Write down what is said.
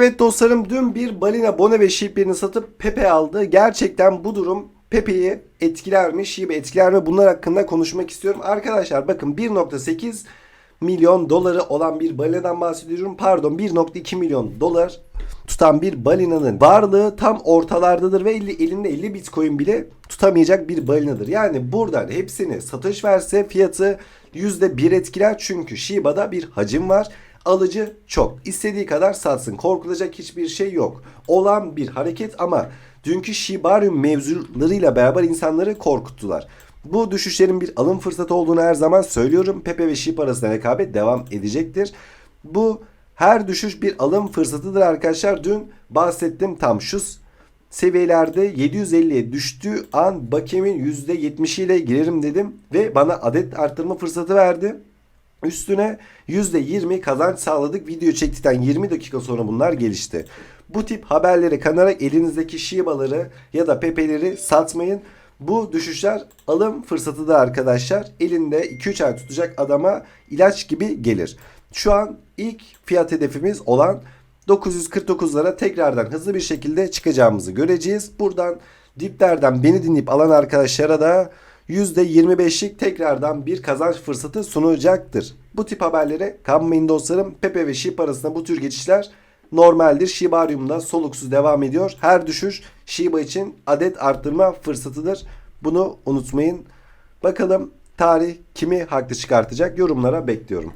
Evet dostlarım dün bir balina Bone ve Shipper'ini satıp Pepe aldı. Gerçekten bu durum Pepe'yi etkiler mi, Shiba etkiler mi? Bunlar hakkında konuşmak istiyorum. Arkadaşlar bakın 1.8 milyon doları olan bir balinadan bahsediyorum. Pardon 1.2 milyon dolar tutan bir balinanın varlığı tam ortalardadır ve elli- elinde 50 bitcoin bile tutamayacak bir balinadır. Yani buradan hepsini satış verse fiyatı %1 etkiler çünkü Shiba'da bir hacim var. Alıcı çok. İstediği kadar satsın. Korkulacak hiçbir şey yok. Olan bir hareket ama dünkü Shibarium mevzularıyla beraber insanları korkuttular. Bu düşüşlerin bir alım fırsatı olduğunu her zaman söylüyorum. Pepe ve Shib arasında rekabet devam edecektir. Bu her düşüş bir alım fırsatıdır arkadaşlar. Dün bahsettim tam şu seviyelerde 750'ye düştüğü an Bakem'in %70 ile girerim dedim ve bana adet arttırma fırsatı verdi. Üstüne %20 kazanç sağladık. Video çektikten 20 dakika sonra bunlar gelişti. Bu tip haberleri kanarak elinizdeki Shiba'ları ya da Pepe'leri satmayın. Bu düşüşler alım fırsatıdır arkadaşlar. Elinde 2-3 ay tutacak adama ilaç gibi gelir. Şu an ilk fiyat hedefimiz olan 949'lara tekrardan hızlı bir şekilde çıkacağımızı göreceğiz. Buradan diplerden beni dinleyip alan arkadaşlara da %25'lik tekrardan bir kazanç fırsatı sunacaktır. Bu tip haberlere kanmayın dostlarım. Pepe ve Shib arasında bu tür geçişler normaldir. Shibarium'da soluksuz devam ediyor. Her düşüş Shiba için adet arttırma fırsatıdır. Bunu unutmayın. Bakalım tarih kimi haklı çıkartacak yorumlara bekliyorum.